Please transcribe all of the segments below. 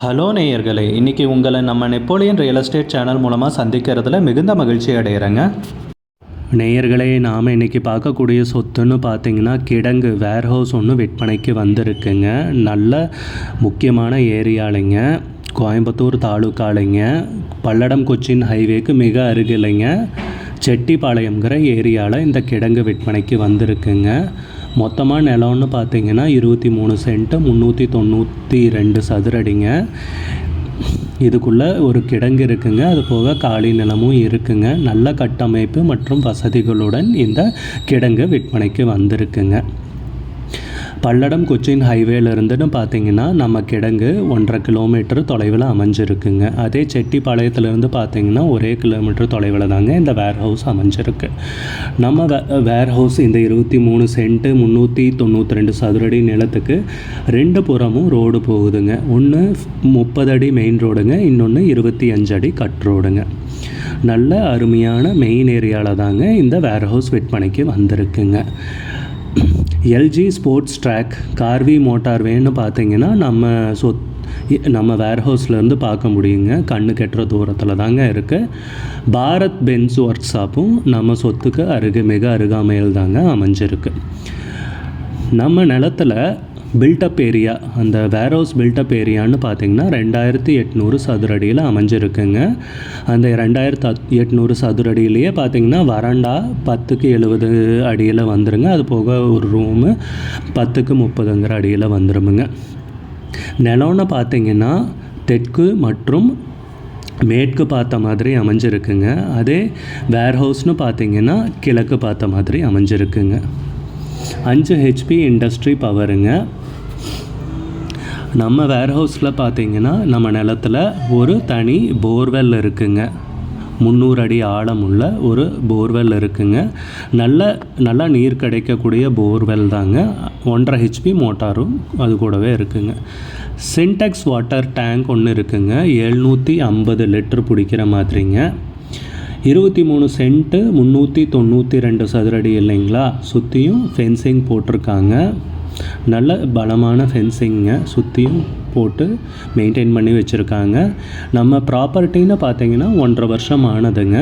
Hello நேயர்களே இன்றைக்கி உங்களை நம்ம நெப்போலியன் ரியல் எஸ்டேட் சேனல் மூலமாக சந்திக்கிறதுல மிகுந்த மகிழ்ச்சி அடைகிறேங்க நேயர்களே நாம் இன்றைக்கி பார்க்கக்கூடிய சொத்துன்னு பார்த்தீங்கன்னா கிடங்கு வேர்ஹவுஸ் ஒன்று விற்பனைக்கு வந்திருக்குங்க. நல்ல முக்கியமான ஏரியாலைங்க கோயம்புத்தூர் தாலுக்காலைங்க பல்லடம் கொச்சின் ஹைவேக்கு மிக அருகிலைங்க. செட்டிப்பாளையம்ங்கிற ஏரியாவில் இந்த கிடங்கு விற்பனைக்கு வந்திருக்குங்க. மொத்தமாக நிலம்னு பார்த்தீங்கன்னா இருபத்தி மூணு சென்ட்டு முந்நூற்றி தொண்ணூற்றி ரெண்டு சதுரடிங்க. இதுக்குள்ளே ஒரு கிடங்கு இருக்குங்க. அது போக காலி நிலமும் இருக்குங்க. நல்ல கட்டமைப்பு மற்றும் வசதிகளுடன் இந்த கிடங்கு விற்பனைக்கு வந்திருக்குங்க. பல்லடம் கொச்சின் ஹைவேலேருந்துன்னு பார்த்தீங்கன்னா நம்ம கிடங்கு ஒன்றரை கிலோமீட்டர் தொலைவில் அமைஞ்சிருக்குங்க. அதே செட்டிப்பாளையத்துலேருந்து பார்த்தீங்கன்னா ஒரே கிலோமீட்டர் தொலைவில் தாங்க இந்த வேர் ஹவுஸ் அமைஞ்சிருக்கு. நம்ம வே வேர் ஹவுஸ் இந்த இருபத்தி மூணு சென்ட்டு முந்நூற்றி தொண்ணூற்றி ரெண்டு சதுரடி நிலத்துக்கு ரெண்டு புறமும் ரோடு போகுதுங்க. ஒன்று முப்பது அடி மெயின் ரோடுங்க இன்னொன்று இருபத்தி அஞ்சு அடி கட் ரோடுங்க நல்ல அருமையான மெயின் ஏரியாவில் தாங்க இந்த வேர் ஹவுஸ் விற்பனைக்கு வந்திருக்குங்க. எல்ஜி ஸ்போர்ட்ஸ் ட்ராக் கார்வி மோட்டார் வேன்னு பார்த்தீங்கன்னா நம்ம சொத் நம்ம வேர்ஹவுஸ்லேருந்து பார்க்க முடியுங்க. கண்ணு கெட்டுற தூரத்தில் தாங்க இருக்குது பாரத் பென்ஸ் ஒர்க் ஷாப்பும் நம்ம சொத்துக்கு அருகு மிக அருகாமையில் தாங்க அமைஞ்சிருக்கு. நம்ம நிலத்தில் பில்டப் ஏரியா அந்த வேர்ஹவுஸ் பில்டப் ஏரியான்னு பார்த்தீங்கன்னா ரெண்டாயிரத்தி எட்நூறு சதுரடியில் அமைஞ்சிருக்குங்க. அந்த ரெண்டாயிரத்து எட்நூறு சதுரடியிலேயே பார்த்தீங்கன்னா வராண்டா பத்துக்கு எழுபது அடியில் வந்துருங்க. அது போக ஒரு ரூமு பத்துக்கு முப்பதுங்கிற அடியில் வந்துருமுங்க. நிலம்னு பார்த்தீங்கன்னா தெற்கு மற்றும் மேற்கு பார்த்த மாதிரி அமைஞ்சிருக்குங்க. அதே வேர்ஹவுஸ்னு பார்த்தீங்கன்னா கிழக்கு பார்த்த மாதிரி அமைஞ்சிருக்குங்க. அஞ்சு ஹெச்பி இண்டஸ்ட்ரி பவருங்க நம்ம வேர்ஹவுஸில் பார்த்தீங்கன்னா நம்ம நிலத்தில் ஒரு தனி போர்வெல் இருக்குங்க. முந்நூறு அடி ஆழமுள்ள ஒரு போர்வெல் இருக்குங்க. நல்ல நல்லா நீர் கிடைக்கக்கூடிய போர்வெல் தாங்க. ஒன்றரை ஹெச்பி மோட்டாரும் அது கூடவே இருக்குங்க. சின்டெக்ஸ் வாட்டர் டேங்க் ஒன்று இருக்குங்க. எழுநூற்றி ஐம்பது லிட்டர் பிடிக்கிற மாதிரிங்க. இருபத்தி மூணு சென்ட்டு முந்நூற்றி தொண்ணூற்றி ரெண்டு சதுரடி இல்லைங்களா? சுற்றியும் ஃபென்சிங் போட்டிருக்காங்க. நல்ல பலமான ஃபென்சிங்க சுற்றியும் போட்டு மெயின்டைன் பண்ணி வச்சுருக்காங்க. நம்ம ப்ராப்பர்ட்டின்னு பார்த்தீங்கன்னா ஒன்றரை வருஷம் ஆனதுங்க.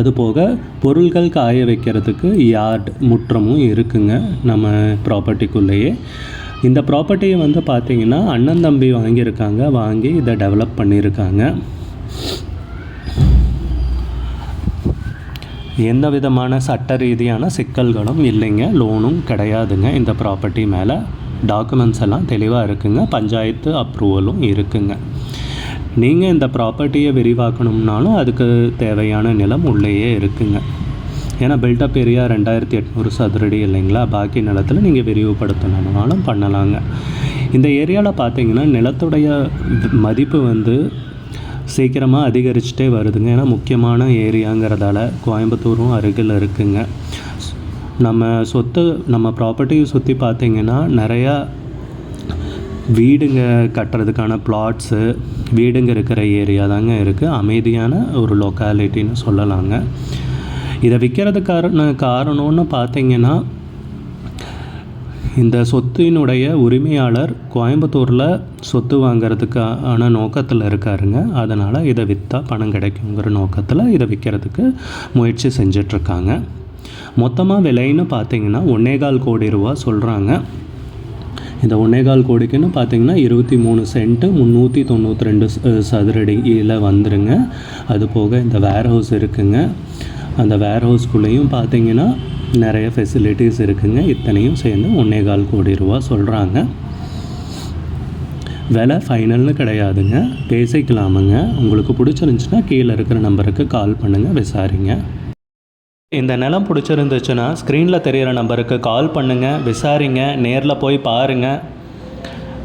அது போக பொருள்கள் காய வைக்கிறதுக்கு யார்ட் முற்றமும் இருக்குங்க நம்ம ப்ராப்பர்ட்டிக்குள்ளேயே இந்த ப்ராப்பர்ட்டியை வந்து பார்த்திங்கன்னா அண்ணன் தம்பி வாங்கியிருக்காங்க. வாங்கி இதை டெவலப் பண்ணியிருக்காங்க. எந்த விதமான சட்ட ரீதியான சிக்கல்களும் இல்லைங்க. லோனும் கிடையாதுங்க. இந்த ப்ராப்பர்ட்டி மேலே டாக்குமெண்ட்ஸ் எல்லாம் தெளிவாக இருக்குங்க. பஞ்சாயத்து அப்ரூவலும் இருக்குங்க. நீங்கள் இந்த ப்ராப்பர்ட்டியை விரிவாக்கணும்னாலும் அதுக்கு தேவையான நிலம் உள்ளேயே இருக்குங்க. ஏன்னா பில்டப் ஏரியா ரெண்டாயிரத்தி எட்நூறு சதுரடி இல்லைங்களா? பாக்கி நிலத்தில் நீங்கள் விரிவுபடுத்தணும்னாலும் பண்ணலாங்க. இந்த ஏரியாவில் பார்த்தீங்கன்னா நிலத்துடைய மதிப்பு வந்து சீக்கிரமாக அதிகரிச்சுட்டே வருதுங்க. ஏன்னா முக்கியமான ஏரியாங்கிறதால கோயம்புத்தூரும் அருகில் இருக்குங்க. நம்ம சொத்து நம்ம ப்ராப்பர்ட்டியை சுற்றி பார்த்திங்கன்னா நிறையா வீடுங்க கட்டுறதுக்கான பிளாட்ஸு வீடுங்க இருக்கிற ஏரியா தாங்க இருக்குது அமைதியான ஒரு லொக்காலிட்டின்னு சொல்லலாங்க. இதை விற்கிறதுக்கான காரணம்னு பார்த்தீங்கன்னா இந்த சொத்தினுடைய உரிமையாளர் கோயம்புத்தூரில் சொத்து வாங்கிறதுக்கான நோக்கத்தில் இருக்காருங்க. அதனால் இதை விற்றா பணம் கிடைக்குங்கிற நோக்கத்தில் இதை விற்கிறதுக்கு முயற்சி செஞ்சிட்ருக்காங்க. மொத்தமாக விலைன்னு பார்த்தீங்கன்னா ஒன்னேகால் கோடி ரூபா சொல்கிறாங்க இந்த ஒன்னேகால் கோடிக்குன்னு பார்த்தீங்கன்னா இருபத்தி மூணு சென்ட்டு முந்நூற்றி தொண்ணூற்றி ரெண்டு சதுரடியில் வந்துருங்க. அது போக இந்த வேர் ஹவுஸ் இருக்குங்க. அந்த வேர் ஹவுஸ்குள்ளேயும் பார்த்தீங்கன்னா நிறைய ஃபெசிலிட்டிஸ் இருக்குங்க. இத்தனையும் சேர்ந்து ஒன்றே கால் கோடி ரூபா சொல்கிறாங்க விலை ஃபைனல்னு கிடையாதுங்க. பேசிக்கலாமுங்க. உங்களுக்கு பிடிச்சிருந்துச்சுன்னா கீழே இருக்கிற நம்பருக்கு கால் பண்ணுங்கள் விசாரிங்க. இந்த நிலம் பிடிச்சிருந்துச்சுன்னா ஸ்க்ரீனில் தெரிகிற நம்பருக்கு கால் பண்ணுங்கள் விசாரிங்க நேரில் போய் பாருங்கள்